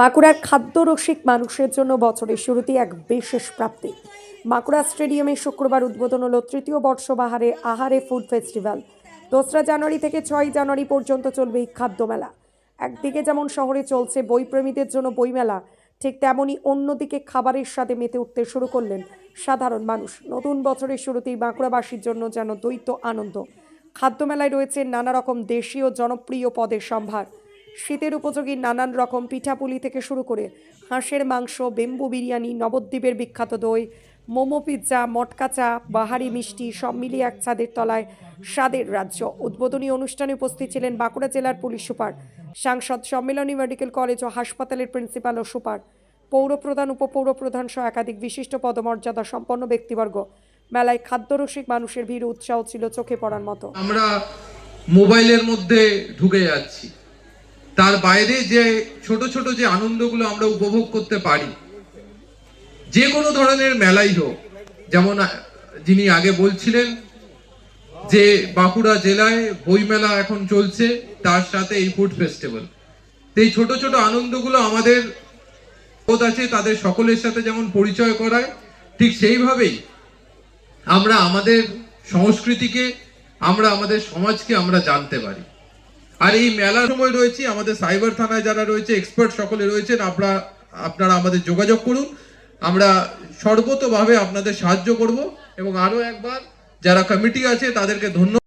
বাঁকুড়ার খাদ্যরসিক মানুষের জন্য বছরের শুরুতেই এক বিশেষ প্রাপ্তি। বাঁকুড়া স্টেডিয়ামে শুক্রবার উদ্বোধন হলো তৃতীয় বর্ষবাহারে আহারে ফুড ফেস্টিভ্যাল। দোসরা জানুয়ারি থেকে ছয় জানুয়ারি পর্যন্ত চলবে এই খাদ্য মেলা। একদিকে যেমন শহরে চলছে বইপ্রেমীদের জন্য বইমেলা ঠিক তেমনই অন্যদিকে খাবারের সাথে মেতে উঠতে শুরু করলেন সাধারণ মানুষ। নতুন বছরের শুরুতেই বাঁকুড়াবাসীর জন্য যেন দ্বৈত আনন্দ। খাদ্যমেলায় রয়েছে নানা রকম দেশীয় জনপ্রিয় পদের সম্ভার। শীতের উপযোগী নানান রকম পিঠাপুলি থেকে শুরু করে হাঁসের মাংস, বেম্বু বিরিয়ানি, নবদ্বীপের বিখ্যাত দই, মোমো পিৎজা, মটকা চা, বাহারি মিষ্টি সব মিলিয়ে এক ছাদের তলায় স্বাদের রাজ্য। উদ্বোধনী অনুষ্ঠানে উপস্থিত ছিলেন বাঁকুড়া জেলার পুলিশ সুপার, সাংসদ সম্মেলনী, মেডিকেল কলেজ ও হাসপাতালের প্রিন্সিপাল ও সুপার পৌরপ্রধান উপপৌরপ্রধান সহ একাধিক বিশিষ্ট পদমর্যাদা সম্পন্ন ব্যক্তিবর্গ। মেলায় খাদ্যরসিক মানুষের ভিড় উৎসাহ ছিল চোখে পড়ার মতো। আমরা মোবাইলের মধ্যে ঢুকে যাচ্ছি। তার বাইরে যে ছোট ছোট যে আনন্দগুলো আমরা উপভোগ করতে পারি, যে কোনো ধরনের মেলাই হোক, যেমন যিনি আগে বলছিলেন যে বাঁকুড়া জেলায় বইমেলা এখন চলছে, তার সাথে এই ফুড ফেস্টিভ্যাল। এই ছোট ছোট আনন্দগুলো আমাদের আছে তাদের সকলের সাথে যেমন পরিচয় করায়, ঠিক সেইভাবেই আমরা আমাদের সংস্কৃতিকে, আমরা আমাদের সমাজকে আমরা জানতে পারি। আর এই মেলার সময় রয়েছে, আমাদের সাইবার থানায় যারা রয়েছে এক্সপার্ট সকলে রয়েছেন আপনারা আপনারা আমাদের যোগাযোগ করুন। আমরা সর্বতভাবে আপনাদের সাহায্য করব। এবং আরও একবার যারা কমিটি আছে, তাদেরকে ধন্যবাদ।